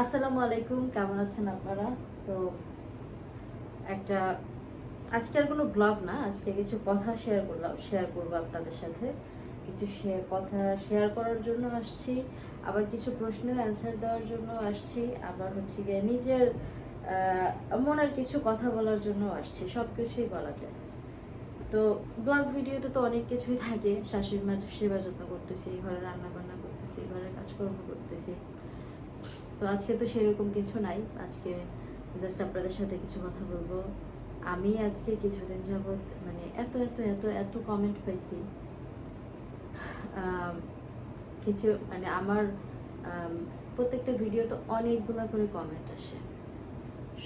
আসসালামু আলাইকুম, কেমন আছেন আপনারা? তো একটা, আজকে আর কোনো ব্লগ না, আজকে কিছু কথা শেয়ার করলাম শেয়ার করব আপনাদের সাথে। কিছু শেয়ার কথা শেয়ার করার জন্য আসছি, আবার কিছু প্রশ্নের অ্যান্সার দেওয়ার জন্য আসছি, আবার হচ্ছে গিয়ে নিজের মনের কিছু কথা বলার জন্য আসছি সব কিছুই বলা যায়। তো ব্লগ ভিডিওতে তো অনেক কিছুই থাকে, শাশুড়ি মার সেবা যত্ন করতেছি, ঘরে রান্না বান্না করতেছি, ঘরের কাজকর্ম করতেছি। তো আজকে তো সেরকম কিছু নাই। আজকে জাস্ট আপনাদের সাথে কিছু কথা বলব। আমি আজকে কিছুদিন যাবৎ মানে এত এত এত এত কমেন্ট পাইছি। কিছু মানে আমার আম, প্রত্যেকটা ভিডিও তো অনেকগুলা করে কমেন্ট আসে।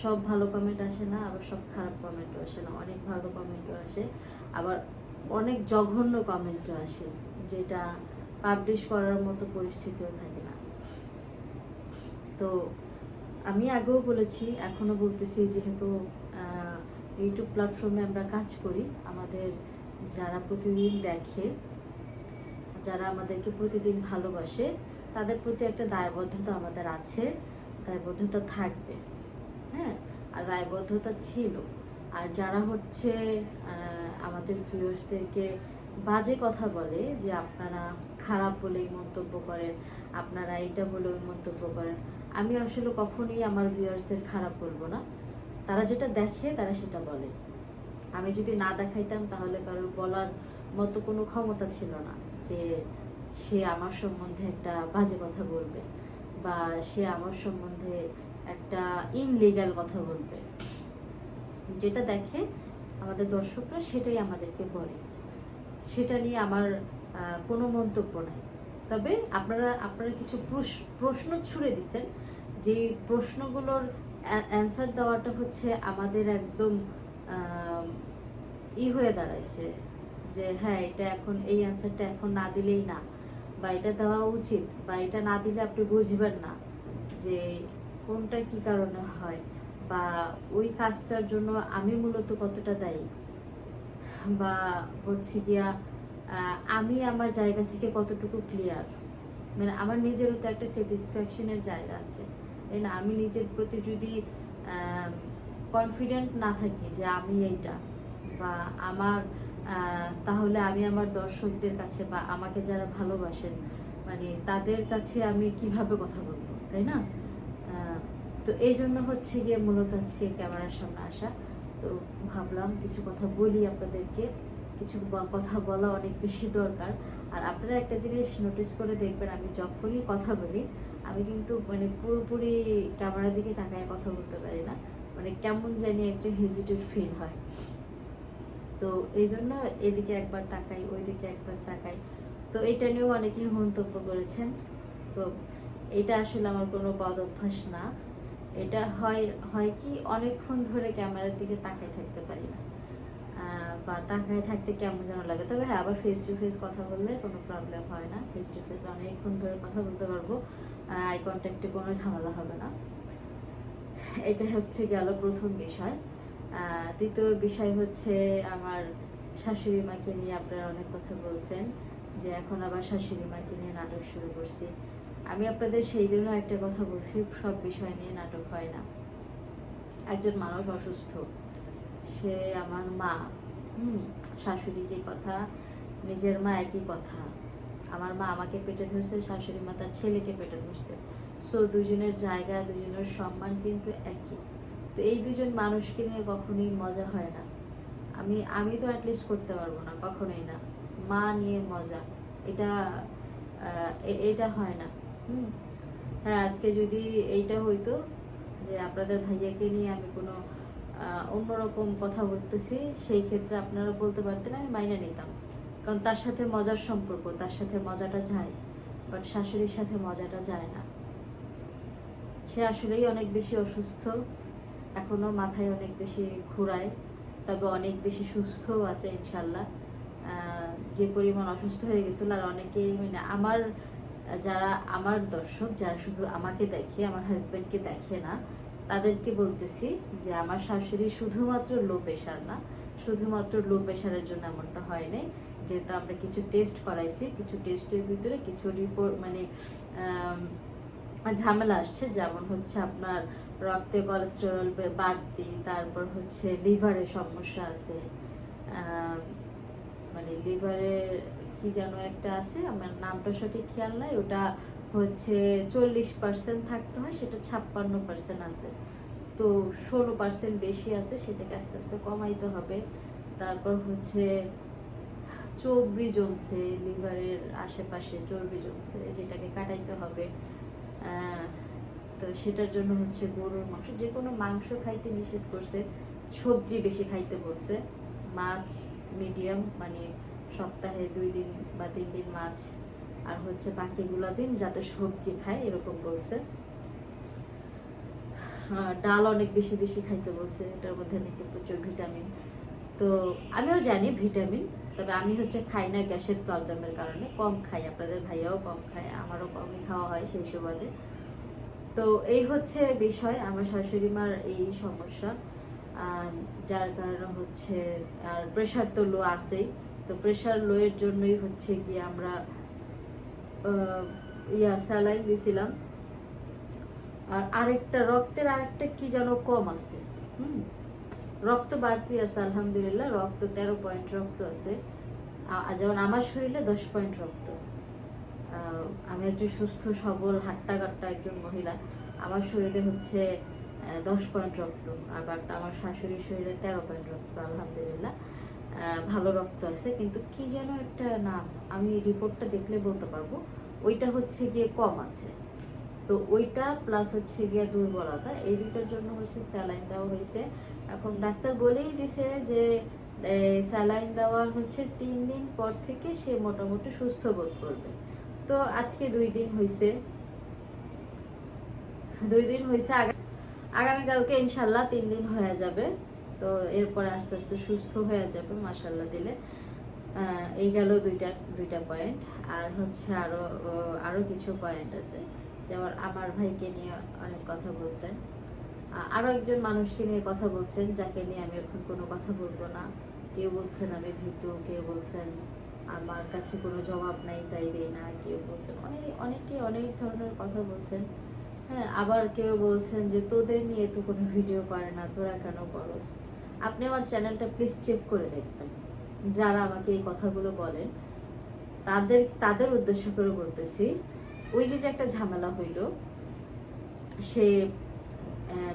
সব ভালো কমেন্ট আসে না আবার সব খারাপ কমেন্টও আসে না। অনেক ভালো কমেন্টও আসে। আবার অনেক জঘন্য কমেন্টও আসে যেটা পাবলিশ করার মতো পরিস্থিতিও থাকে। তো আমি আগেও বলেছি, এখনও বলতেছি যেহেতু ইউটিউব প্ল্যাটফর্মে আমরা কাজ করি, আমাদের যারা প্রতিদিন দেখে, যারা আমাদেরকে প্রতিদিন ভালোবাসে, তাদের প্রতি একটা দায়বদ্ধতা আমাদের আছে, দায়বদ্ধতা থাকবে হ্যাঁ? আর দায়বদ্ধতা ছিল। আর যারা হচ্ছে আমাদের ভিউয়ার্সদেরকে বাজে কথা বলে যে আপনারা খারাপ বলেই মন্তব্য করেন, আপনারা এটা বলে ওই মন্তব্য করেন। আমি আসলে কখনোই আমার ভিউয়ার্সদের খারাপ বলব না। তারা যেটা দেখে, তারা সেটা বলে। আমি যদি না দেখাইতাম, তাহলে কারোর বলার মতো কোনো ক্ষমতা ছিল না যে সে আমার সম্বন্ধে একটা বাজে কথা বলবে বা সে আমার সম্বন্ধে একটা ইনলিগাল কথা বলবে। যেটা দেখে আমাদের দর্শকরা সেটাই আমাদেরকে বলে। সেটা নিয়ে আমার কোনো মন্তব্য নাই। তবে আপনারা আপনারা কিছু প্রশ- প্রশ্ন ছুড়ে দিছেন যে প্রশ্নগুলোর অ্যান্সার দেওয়াটা হচ্ছে আমাদের একদম ই হয়ে দাঁড়াইছে যে হ্যাঁ এটা এখন, এই অ্যান্সারটা এখন না দিলেই না বা এটা দেওয়া উচিত বা এটা না দিলে আপনি বুঝবেন না যে কোনটা কি কারণে হয় বা ওই কাজটার জন্য আমি মূলত কতটা দায়ী। বা হচ্ছে গিয়া আমি আমার জায়গা থেকে কতটুকু ক্লিয়ার মানে আমার নিজেরও তো একটা স্যাটিসফ্যাকশনের জায়গা আছে। তাই না? আমি নিজের প্রতি যদি কনফিডেন্ট না থাকি যে আমি এইটা বা আমার তাহলে আমি আমার দর্শকদের কাছে বা আমাকে যারা ভালোবাসেন মানে তাদের কাছে আমি কীভাবে কথা বলব? তাই না? তো এই জন্য হচ্ছে গিয়ে মূলত আজকে ক্যামেরার সামনে আসা। তো ভাবলাম কিছু কথা বলি আপনাদেরকে। কিছু কথা বলা অনেক বেশি দরকার। আর আপনারা একটা জিনিস নোটিস করে দেখবেন, আমি যখনই কথা বলি, আমি কিন্তু মানে পুরোপুরি ক্যামেরার দিকে তাকায় কথা বলতে পারি না। মানে কেমন জানি একটা হেজিটেড ফিল হয়। তো এই জন্য এদিকে একবার তাকাই, ওইদিকে একবার তাকাই। তো এটা নিয়েও অনেকে মন্তব্য করেছেন। তো এটা আসলে আমার কোনো বদ অভ্যাস না। এটা হয় হয় কি অনেকক্ষণ ধরে ক্যামেরার দিকে তাকায় থাকতে পারি না। বা তাকায় থাকতে কেমন যেন লাগে। তবে হ্যাঁ আবার ফেস টু ফেস কথা বললে কোনো প্রবলেম হয় না। ফেস টু ফেস অনেকক্ষণ ধরে কথা বলতে পারব। আই কন্ট্যাক্টে কোনো ঝামেলা হবে না। এটা হচ্ছে গেল প্রথম বিষয়। দ্বিতীয় বিষয় হচ্ছে আমার শাশুড়ি মাকে নিয়ে আপনারা অনেক কথা বলছেন যে এখন আবার শাশুড়ি মাকে নিয়ে নাটক শুরু করছি। আমি আপনাদের সেই দিনও একটা কথা বলছি, সব বিষয় নিয়ে নাটক হয় না। একজন মানুষ অসুস্থ, সে আমার মা, হুম, শাশুড়ি যে কথা, নিজের মা একই কথা। আমার মা আমাকে পেটে ধরছে, শাশুড়ি মা তার ছেলেকে পেটে ধরছে। সো দুজনের জায়গা, দুজনের সম্মান কিন্তু একই। তো এই দুজন মানুষকে নিয়ে কখনোই মজা হয় না। আমি আমি তো অ্যাটলিস্ট করতে পারব না, কখনোই না। মা নিয়ে মজা। এটা এটা হয় না। হ্যাঁ আজকে যদি এইটা হইতো যে আপনাদের ভাইয়াকে নিয়ে আমি কোনো অন্যরকম কথা বলতেছি, সেই ক্ষেত্রে আপনারা বলতে পারতেন আমি মাইনে নিতাম। কারণ তার সাথে মজার সম্পর্ক, তার সাথে মজাটা যায় বাট শাশুড়ির সাথে মজাটা যায় না। সে আসলেই অনেক বেশি অসুস্থ, এখনও মাথায় অনেক বেশি ঘুরায়, তবে অনেক বেশি সুস্থও আছে ইনশাল্লাহ। যে পরিমাণ অসুস্থ হয়ে গেছিল আর অনেকেই মানে আমার যারা আমার দর্শক, যারা শুধু আমাকে দেখে, আমার হাজব্যান্ডকে দেখে না, তাদেরকে বলতেছি যে আমার শাশুড়ি শুধুমাত্র লো প্রেশার না, শুধুমাত্র লো প্রেশারের জন্য এমনটা হয় নাই। যেহেতু আমরা কিছু টেস্ট করাইছি, কিছু টেস্টের ভিতরে কিছু রিপোর্ট মানে ঝামেলা আসছে। যেমন হচ্ছে আপনার রক্তে কোলেস্টেরল বাড়তি, তারপর হচ্ছে লিভারে সমস্যা আছে। মানে লিভারের কি যেন একটা আছে, আমার নামটা সঠিক খেয়াল নাই, ওটা হচ্ছে চল্লিশ পার্সেন্ট থাকতে হয়, সেটা ছাপ্পান্ন পার্সেন্ট আছে। তো ষোলো পার্সেন্ট বেশি আছে, সেটাকে আস্তে আস্তে কমাইতে হবে। তারপর হচ্ছে চর্বি জমছে লিভারের আশেপাশে, চর্বি জমছে, যেটাকে কাটাইতে হবে। তো সেটার জন্য হচ্ছে গরুর মাংস, যে কোনো মাংস খাইতে নিষেধ করছে, সবজি বেশি খাইতে বলছে, মাছ মিডিয়াম মানে সপ্তাহে দুই দিন বা তিন দিন মাছ, আর হচ্ছে বাকিগুলো দিন যাতে সবজি খায়, এরকম বলছে। ডাল অনেক বেশি বেশি খাইতে বলছে, এটার মধ্যে নাকি প্রচুর ভিটামিন তো আমিও জানি ভিটামিন তবে আমি হচ্ছে খাই না গ্যাসের প্রবলেমের কারণে, কম খাই, আপনাদের ভাইয়াও কম খায়, আমারও কমই খাওয়া হয় সেই সুবাদে। তো এই হচ্ছে বিষয়, আমার শাশুড়ি মার এই সমস্যা। যার কারণে হচ্ছে, আর প্রেশার তো লো আছেই। তো প্রেশার লো এর জন্যই হচ্ছে গিয়ে আমরা ইয়া স্যালাইন দিছিলাম। আর আরেকটা রক্তের আরেকটা কি যেন কম আছে, হুম? রক্ত বাড়তি আছে, আলহামদুলিল্লাহ, রক্ত তেরো পয়েন্ট রক্ত আছে। যেমন আমার শরীরে দশ পয়েন্ট রক্ত। আমি একজন সুস্থ, সবল হাট্টা কাট্টা একজন মহিলা। আমার শরীরে হচ্ছে দশ পয়েন্ট রক্ত, আর বাট আমার শাশুড়ির শরীরে তেরো পয়েন্ট রক্ত, আলহামদুলিল্লাহ। ভালো রক্ত আছে, কিন্তু কি যেন একটা নাম, আমি রিপোর্টটা দেখলে বলতে পারব, ওইটা হচ্ছে গিয়ে কম আছে। তো ওইটা প্লাস হচ্ছে গিয়ে দুর্বলতা, এই দুটোর জন্য হচ্ছে স্যালাইন দেওয়া হয়েছে। এখন ডাক্তার বলেই দিছে যে স্যালাইন দেওয়া হচ্ছে তিন দিন পর থেকে সে মোটামুটি সুস্থ বোধ করবে। তো আজকে দুই দিন হয়েছে দুই দিন হয়েছে আগা- আগামীকালকে ইনশাল্লাহ তিন দিন হয়ে যাবে। তো এরপর আস্তে আস্তে সুস্থ হয়ে যাবে মাসাল্লাহ দিলে। এই গেল দুইটা দুইটা পয়েন্ট আর হচ্ছে আরও আহ, আরও কিছু পয়েন্ট আছে। যেমন আমার ভাইকে নিয়ে অনেক কথা বলছেন। আ- আরও একজন মানুষকে নিয়ে কথা বলছেন যাকে নিয়ে আমি এখন কোনো কথা বলব না। কেউ বলছেন আমি ভীতু কেউ বলছেন আমার কাছে কোনো জবাব নাই তাই দেই না কেউ বলছেন। অনেক অনেকে অনেক ধরনের কথা বলছেন। হ্যাঁ আবার কেউ বলছেন যে তোদের নিয়ে তো কোনো ভিডিও করে না, তোরা কেন করস? আপনি আমার চ্যানেলটা প্লিজ চেক করে দেখবেন। যারা আমাকে এই কথাগুলো বলেন, তাদের তাদের উদ্দেশ্য করে বলতেছি, ওই যে যে একটা ঝামেলা হইল, সে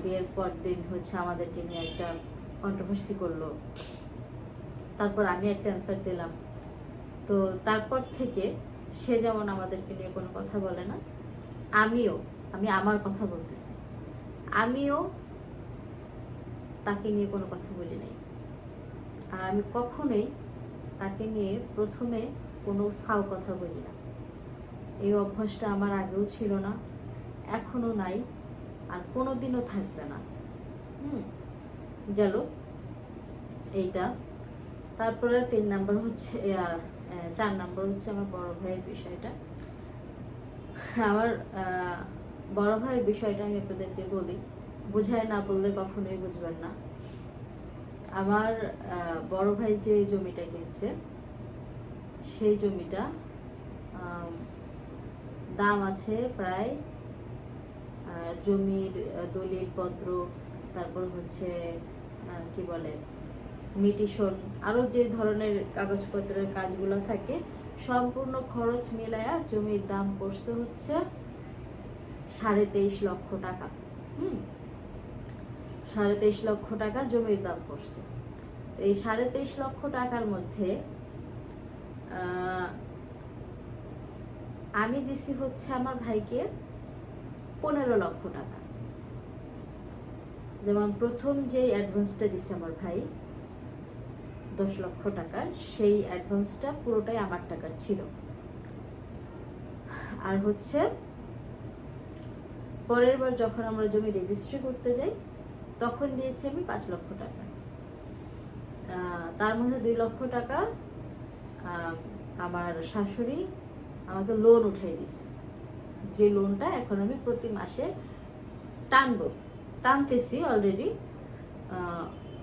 বিয়ের পর দিন হচ্ছে আমাদেরকে নিয়ে একটা কন্ট্রোভার্সি করল। তারপর আমি একটা অ্যান্সার দিলাম। তো তারপর থেকে সে যেমন আমাদেরকে নিয়ে কোনো কথা বলে না, আমিও আমি আমার কথা বলতেছি। আমিও তাকে নিয়ে কোনো কথা বলি নাই। আর আমি কখনোই তাকে নিয়ে প্রথমে কোনো ফাও কথা বলি না। এই অভ্যাসটা আমার আগেও ছিল না এখনও নাই, আর কোনো দিনও থাকবে না। হুম, গেল। এইটা। তারপরে তিন নাম্বার হচ্ছে চার নাম্বার হচ্ছে আমার বড় ভাইয়ের বিষয়টা। আমার বড় ভাইয়ের বিষয়টা আমি আপনাদেরকে বলি। বোঝায় না বললে কখনোই বুঝবেন না। আমার বড় ভাই যে জমিটা কিনছে, সেই জমিটা দাম আছে প্রায় জমির দলিল পত্র, তারপর হচ্ছে কি বলে, মিটিশন আরও যে ধরনের কাগজপত্রের কাজগুলো থাকে, সম্পূর্ণ খরচ মিলায়া জমির দাম পড়ছে হচ্ছে সাড়ে তেইশ লক্ষ টাকা। হুম? সাড়ে তেইশ লক্ষ টাকা জমির দাম পড়ছে। তো এই সাড়ে তেইশ লক্ষ টাকার মধ্যে আমি দিছি হচ্ছে আমার ভাইকে পনেরো লক্ষ টাকা। যেমন প্রথম যে অ্যাডভান্সটা দিছে আমার ভাই, দশ লক্ষ টাকার সেই অ্যাডভান্সটা পুরোটাই আমার টাকার ছিল। আর হচ্ছে পরের বার যখন আমরা জমি রেজিস্ট্রি করতে যাই, তখন দিয়েছি আমি পাঁচ লক্ষ টাকা। তার মধ্যে দুই লক্ষ টাকা আমার শাশুড়ি আমাকে লোন উঠাই দিছে। যে লোনটা এখন আমি প্রতি মাসে টানবো, টানতেছি অলরেডি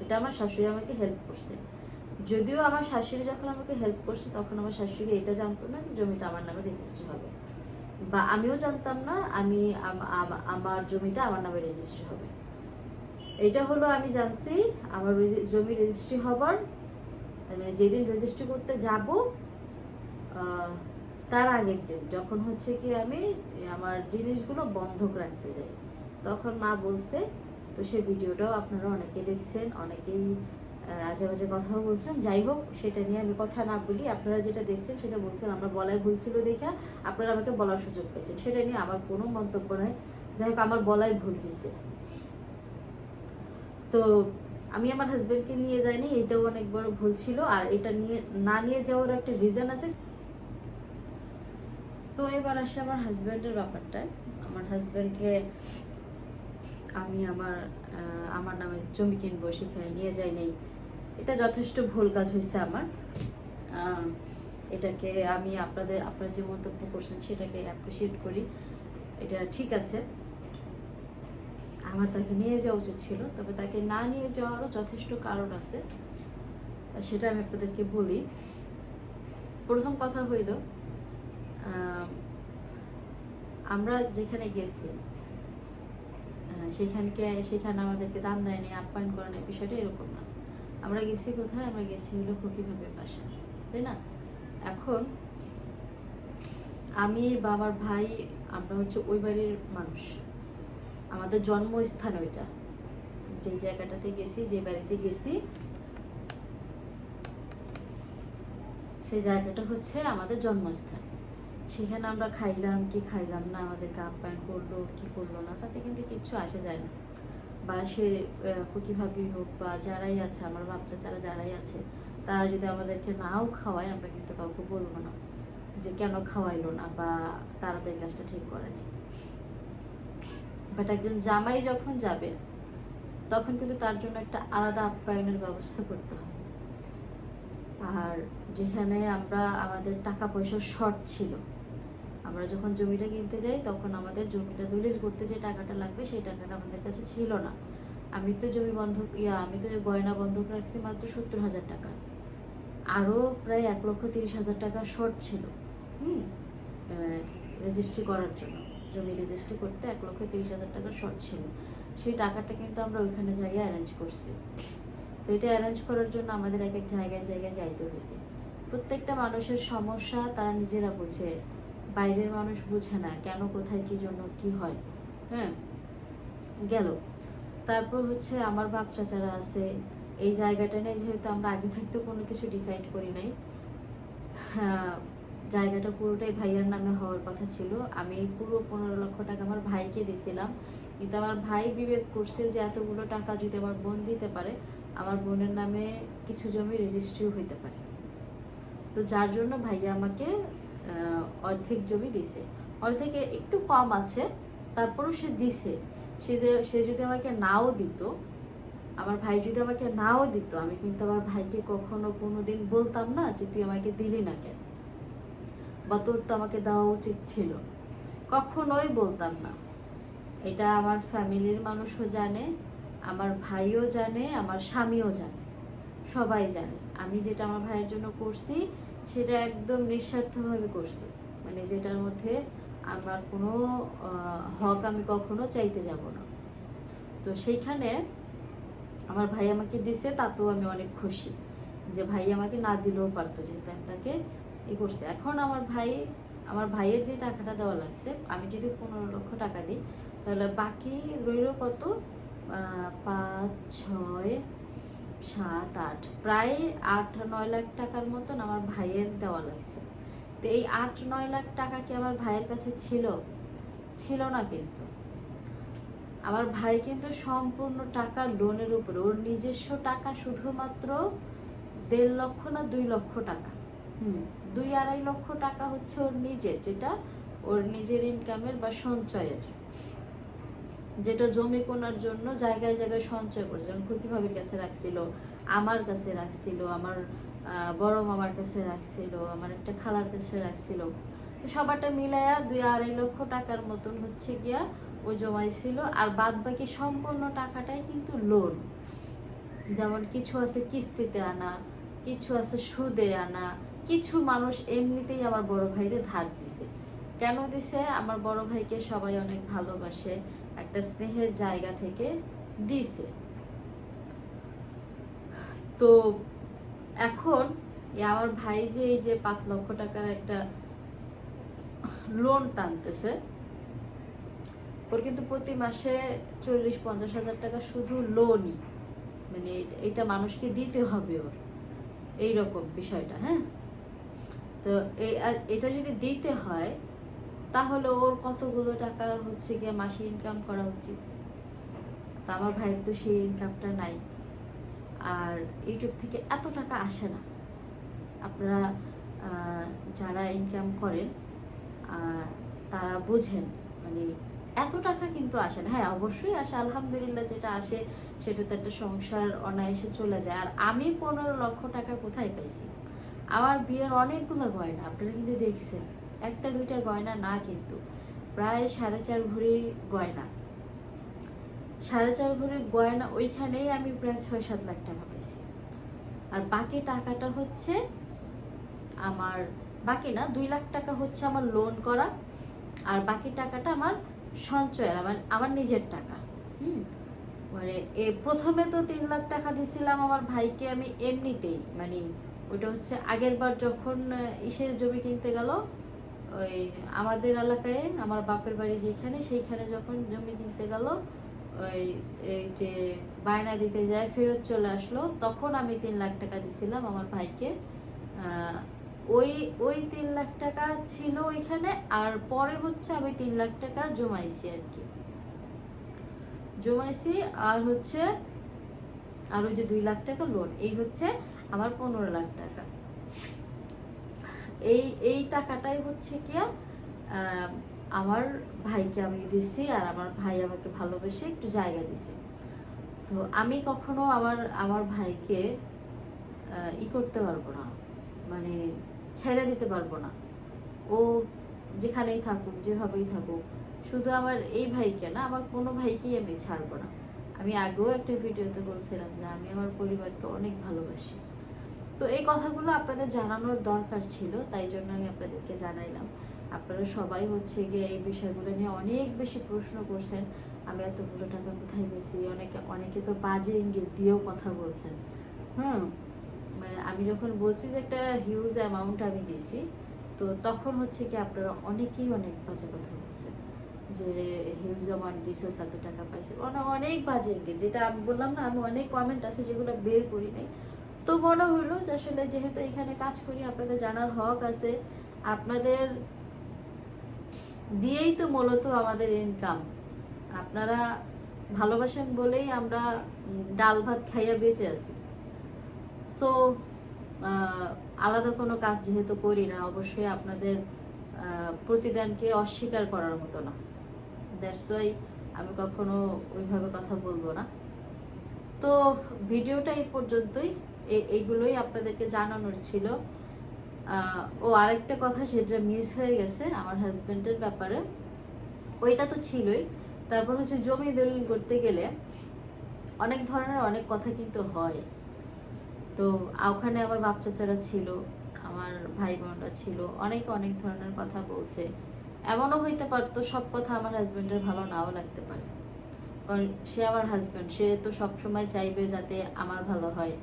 এটা আমার শাশুড়ি আমাকে হেল্প করছে। যদিও আমার শাশুড়ি যখন আমাকে হেল্প করছে, তখন আমার শাশুড়ি এটা জানতো না যে জমিটা আমার নামে রেজিস্ট্রি হবে। বা আমিও জানতাম না, আমি আম- আম- আমার জমিটা আমার নামে রেজিস্ট্রি হবে। এটা হলো আমি জানছি, আমার জমি রেজিস্ট্রি হবার মানে যেদিন রেজিস্ট্রি করতে যাব তার আগের দিন, যখন হচ্ছে কি আমি আমার জিনিসগুলো বন্ধক রাখতে যাই। তখন মা বলছে, তো সেই ভিডিওটাও আপনারা অনেকে দেখছেন, অনেকেই আজে বাজে কথাও বলছেন। যাই হোক, সেটা নিয়ে আমি কথা না বলি। আপনারা যেটা দেখছেন সেটা বলছেন, আমরা বলাই ভুল ছিল দেখা আপনারা আমাকে বলার সুযোগ পেয়েছেন। সেটা নিয়ে আমার কোনো মন্তব্য নাই। যাই হোক, আমার বলাই ভুল হয়েছে। তো আমি আমার হাজবেন্ডকে নিয়ে যাইনি, এটাও অনেক বড় ভুল ছিল। আর এটা নিয়ে, না নিয়ে যাওয়ার একটা রিজন আছে। তো এবার আসে আমার হাজবেন্ডের ব্যাপারটা আমার হাজবেন্ডকে আমি আমার আমার নামে জমি কিনবো, সেখানে নিয়ে যাই নেই। এটা যথেষ্ট ভুল কাজ হয়েছে আমার। এটাকে আমি আপনাদের, আপনারা যে মন্তব্য করছেন সেটাকে অ্যাপ্রিসিয়েট করি। এটা ঠিক আছে। আমার তাকে নিয়ে যাওয়া উচিত ছিল, তবে তাকে না নিয়ে যাওয়ারও যথেষ্ট কারণ আছে। সেটা আমি আপনাদেরকে বলি। প্রথম কথা হইল আমরা যেখানে গেছি সেখানকে, সেখানে আমাদেরকে দাম দেয়নি, আপ্যায়ন করে নেয় বিষয়টা এরকম না। আমরা গেছি কোথায়? আমরা গেছি হলো ফকিভাবে বাসা, তাই না? এখন আমি বা আমার ভাই, আমরা হচ্ছে ওই বাড়ির মানুষ। আমাদের জন্মস্থান ওইটা। যে জায়গাটাতে গেছি, যে বাড়িতে গেছি, সেই জায়গাটা হচ্ছে আমাদের জন্মস্থান। সেখানে আমরা খাইলাম, কি খাইলাম না, আমাদের কাপ আপ্যায়ন করল, কি করল না, তাতে কিন্তু কিচ্ছু আসে যায় না। বা সে কুকিভাবি হোক বা যারাই আছে, আমার বাচ্চা যারা, যারাই আছে, তারা যদি আমাদেরকে নাও খাওয়ায়, আমরা কিন্তু কাউকে বলব না যে কেন খাওয়াইলো না বা তারা তো এই কাজটা ঠিক করেনি। বাট একজন জামাই যখন যাবে, তখন কিন্তু তার জন্য একটা আলাদা আপ্যায়নের ব্যবস্থা করতে হয়। আর যেখানে আমরা, আমাদের টাকা পয়সার শর্ট ছিল আমরা যখন জমিটা কিনতে যাই, তখন আমাদের জমিটা দলিল করতে যে টাকাটা লাগবে, সেই টাকাটা আমাদের কাছে ছিল না। আমি তো জমি বন্ধক, ইয়া, আমি তো গয়না বন্ধক রাখছি মাত্র সত্তর হাজার টাকা। আরও প্রায় এক লক্ষ তিরিশ হাজার টাকা শর্ট ছিল, হুম রেজিস্ট্রি করার জন্য। জমি রেজিস্ট্রি করতে এক লক্ষ তিরিশ হাজার টাকা শর্ট ছিল। সেই টাকাটা কিন্তু আমরা ওইখানে জায়গায় অ্যারেঞ্জ করছি। তো এটা অ্যারেঞ্জ করার জন্য আমাদের এক এক জায়গায় জায়গায় যাইতে হয়েছে। প্রত্যেকটা মানুষের সমস্যা তারা নিজেরা বোঝে। বাইরের মানুষ বোঝে না কেন কোথায় কি জন্য কি হয়। হ্যাঁ গেল। তারপর হচ্ছে আমার বাপ চাচারা আছে। এই জায়গাটা নিয়ে যেহেতু আমরা আগে থাকতে কোনো কিছু ডিসাইড করি নাই হ্যাঁ, জায়গাটা পুরোটাই ভাইয়ার নামে হওয়ার কথা ছিল। আমি পুরো পনেরো লক্ষ টাকা আমার ভাইকে দিয়েছিলাম। কিন্তু আমার ভাই বিবেক করছে যে এতগুলো টাকা যদি আমার বোন দিতে পারে আমার বোনের নামে কিছু জমি রেজিস্ট্রিও হইতে পারে। তো যার জন্য ভাইয়া আমাকে অর্ধেক জমি দিছে। অর্ধেকে একটু কম আছে, তারপরেও সে দিছে। সে যদি আমাকে নাও দিত, আমার ভাই যদি আমাকে নাও দিত, আমি কিন্তু আমার ভাইকে কখনো কোনোদিন বলতাম না যে তুই আমাকে দিলি না কেন। বা তোর তো আমাকে দেওয়া উচিত ছিল। কখনোই বলতাম না। এটা আমার ফ্যামিলির মানুষও জানে, আমার ভাইও জানে, আমার স্বামীও জানে। সবাই জানে। আমি যেটা আমার ভাইয়ের জন্য করছি সেটা একদম নিঃস্বার্থভাবে করছি। মানে যেটার মধ্যে আমার কোনো হক আমি কখনো চাইতে যাব না। তো সেইখানে আমার ভাই আমাকে দিছে, তাতেও আমি অনেক খুশি যে ভাই আমাকে না দিলেও পারতো যেহেতু আমি তাকে ই করছে। এখন আমার ভাই, আমার ভাইয়ের যে টাকাটা দেওয়া লাগছে, আমি যদি পনেরো লক্ষ টাকা দিই, তাহলে বাকি রইল কত? পাঁচ, ছয় সাত আট। প্রায় আট নয় লাখ টাকার মতন আমার ভাইয়ের দেওয়া লাগছে। তো এই আট নয় লাখ টাকা কি আমার ভাইয়ের কাছে ছিল? ছিল না কিন্তু। আমার ভাই কিন্তু সম্পূর্ণ টাকা লোনের উপরে। ওর নিজস্ব টাকা শুধুমাত্র দেড় লক্ষ না দুই লক্ষ টাকা। হুম, দুই আড়াই লক্ষ টাকা হচ্ছে ওর নিজের, যেটা ওর নিজের ইনকামের বা সঞ্চয়ের। যেটা জমি কোনার জন্য জায়গায় জায়গায় সঞ্চয় করে যেমন খুকিভাবির কাছে রাখছিল, আমার কাছে রাখছিল, আমার বড় মামার কাছে রাখছিল, আমার একটা খালার কাছে রাখছিল। তো সবারটা মিলাইয়া দুই আড়াই লক্ষ টাকার মতন হচ্ছে গিয়া ও জমাইছিল। আর বাদ বাকি সম্পূর্ণ টাকাটাই কিন্তু লোন যেমন কিছু আছে কিস্তিতে আনা, কিছু আছে সুদে আনা, কিছু মানুষ এমনিতেই আমার বড় ভাইরে ধার দিছে। কেন দিছে? আমার বড় ভাইকে সবাই অনেক ভালোবাসে। একটা স্নেহের জায়গা থেকে দিছে তো এখন আমার ভাই যে এই যে পাঁচ লক্ষ টাকার একটা লোন টানতেছে, ওর কিন্তু প্রতি মাসে চল্লিশ, পঞ্চাশ হাজার টাকা শুধু লোনই মানে এটা- মানুষকে দিতে হবে ওর। এই রকম বিষয়টা হ্যাঁ? তো এই এটা যদি দিতে হয় তাহলে ওর কতগুলো টাকা হচ্ছে গিয়ে মাসে ইনকাম করা উচিত? তা আমার ভাইয়ের তো সেই ইনকামটা নাই। আর ইউটিউব থেকে এত টাকা আসে না। আপনারা যারা ইনকাম করেন তারা বোঝেন মানে এত টাকা কিন্তু আসে না। হ্যাঁ অবশ্যই আসে, আলহামদুলিল্লাহ যেটা আসে সেটা তো একটা সংসার অনায়াসে চলে যায়। আর আমি পনেরো লক্ষ টাকা কোথায় পাইছি? আমার বিয়ের অনেকগুলো গয়না, আপনারা কিন্তু দেখছেন। একটা দুইটা গয়না না কিন্তু। প্রায় সাড়ে চার ভরি গয়না। সাড়ে চার ভরি গয়না ওইখানেই আমি প্রায় ছয় সাত লাখ টাকা পাইছি। আর বাকি টাকাটা হচ্ছে আমার, বাকি না, দুই লাখ টাকা হচ্ছে আমার লোন করা। আর বাকি টাকাটা আমার সঞ্চয়ের, আমার আমার নিজের টাকা। হুম? মানে এ প্রথমে তো তিন লাখ টাকা দিছিলাম আমার ভাইকে আমি এমনিতেই মানে ওইটা হচ্ছে আগের বার যখন ইসের জমি কিনতে গেল ওই আমাদের এলাকায়, আমার বাপের বাড়ি যেখানে, সেইখানে যখন জমি কিনতে গেল, ওই যে বায়না দিতে যায়, ফেরত চলে আসলো, তখন আমি তিন লাখ টাকা দিছিলাম আমার ভাইকে। ওই ওই তিন লাখ টাকা ছিল ওইখানে, আর পরে হচ্ছে আমি তিন লাখ টাকা জমাইছি আর কি। জমাইছি, আর হচ্ছে, আর ওই যে দুই লাখ টাকা লোন এই হচ্ছে আমার পনেরো লাখ টাকা। এই এই টাকাটাই হচ্ছে কি আমার ভাইকে আমি দিছি আর আমার ভাই আমাকে ভালোবেসে একটু জায়গা দিছে। তো আমি কখনো আমার আমার ভাইকে ই করতে পারব না মানে ছেড়ে দিতে পারব না। ও যেখানেই থাকুক, যেভাবেই থাকুক, শুধু আমার এই ভাইকে না, আমার কোনো ভাইকেই আমি ছাড়বো না। আমি আগেও একটা ভিডিওতে বলছিলাম যে আমি আমার পরিবারকে অনেক ভালোবাসি। তো এই কথাগুলো আপনাদের জানানোর দরকার ছিল, তাই জন্য আমি আপনাদেরকে জানাইলাম। আপনারা সবাই হচ্ছে গিয়ে এই বিষয়গুলো নিয়ে অনেক বেশি প্রশ্ন করছেন। আমি এতগুলো টাকা কোথায় পেয়েছি? অনেকে অনেকে তো বাজে ইঙ্গিত দিয়েও কথা বলছেন। হুম? মানে আমি যখন বলছি যে একটা হিউজ অ্যামাউন্ট আমি দিছি তো তখন হচ্ছে কি আপনারা অনেকেই অনেক বাজে কথা বলছেন। যে হিউজ অ্যামাউন্ট দিছো সাথে টাকা পাইছো। অনেক অনেক বাজে ইঙ্গিত। যেটা আমি বললাম না, আমি অনেক কমেন্ট আছে যেগুলো বের করি নাই। তো মনে হলো যে আসলে যেহেতু এখানে কাজ করি, আপনাদের জানার হক আছে। আপনাদের দিয়েই তো মূলত আমাদের ইনকাম আপনারা ভালোবাসেন বলেই আমরা ডাল ভাত খাইয়া বেঁচে আছি। সো আলাদা কোনো কাজ যেহেতু করি না, অবশ্যই আপনাদের প্রতিদানকে অস্বীকার করার মতো না। দ্যাটস ওয়াই আমি কখনো ওইভাবে কথা বলব না। তো, ভিডিওটা এই পর্যন্তই। এইগুলোই আপনাদেরকে জানানোর ছিল। ও আরেকটা কথা সেটা মিস হয়ে গেছে আমার হাজবেন্ডের ব্যাপারে। ওইটা তো ছিলই। তারপর হচ্ছে জমি দলিল করতে গেলে অনেক ধরনের অনেক কথা কিন্তু হয়। তো ওখানে আমার বাপ চাচারা ছিল, আমার ভাই বোনরা ছিল, অনেক অনেক ধরনের কথা বলছে। এমনও হইতে পারতো সব কথা আমার হাজবেন্ডের ভালো নাও লাগতে পারে। কারণ সে আমার হাজবেন্ড সে তো সবসময় চাইবে যাতে আমার ভালো হয়।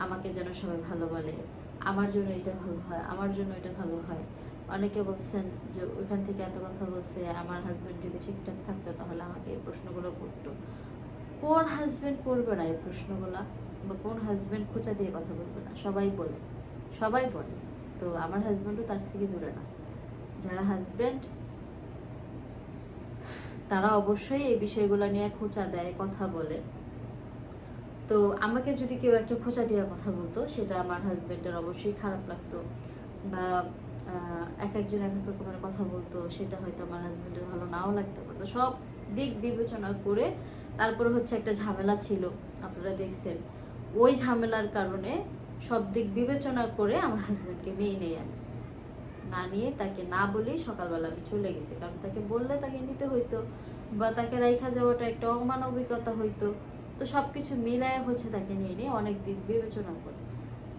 আমাকে যেন সবাই ভালো বলে। আমার জন্য এটা ভালো হয়, আমার জন্য এটা ভালো হয়। অনেকে বলছেন যে, ওইখান থেকে এত কথা বলছে, আমার হাজব্যান্ড যদি ঠিকঠাক থাকতো, তাহলে আমাকে এই প্রশ্নগুলো করতো। কোন হাজব্যান্ড করবে না এই প্রশ্নগুলা? বা কোন হাজবেন্ড খোঁচা দিয়ে কথা বলবে না? সবাই বলে সবাই বলে। তো আমার হাজব্যান্ডও তার থেকে দূরে না। যারা হাজবেন্ড তারা অবশ্যই এই বিষয়গুলো নিয়ে খোঁচা দেয়, কথা বলে। তো আমাকে যদি কেউ একটা খোঁচা দিয়ে কথা বলতো, সেটা আমার হাজবেন্ডের অবশ্যই খারাপ লাগতো। বা এক একজন এক এক রকমের কথা বলতো, সেটা হয়তো আমার হাজবেন্ডের ভালো নাও লাগতে পারতো। সব দিক বিবেচনা করে তারপরে হচ্ছে একটা ঝামেলা ছিল, আপনারা দেখছেন। ওই ঝামেলার কারণে সব দিক বিবেচনা করে আমার হাজবেন্ডকে নিয়ে নেই আমি না নিয়ে তাকে না বলেই সকালবেলা আমি চলে গেছি, কারণ তাকে বললে তাকে নিতে হইতো, বা তাকে রাইখা যাওয়াটা একটা অমানবিকতা হইতো। তো সব কিছু মিলায় হচ্ছে তাকে নিয়ে নিয়ে অনেক দিক বিবেচনা করে।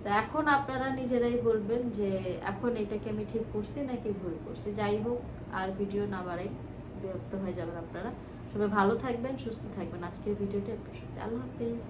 তো এখন আপনারা নিজেরাই বলবেন যে, এখন এটাকে আমি ঠিক করছি নাকি ভুল করছি? যাই হোক, আর ভিডিও না বাড়াই বিরক্ত হয়ে যাবেন আপনারা। সবাই ভালো থাকবেন, সুস্থ থাকবেন। আজকের ভিডিওটা আপনার সাথে আল্লাহ হাফিজ।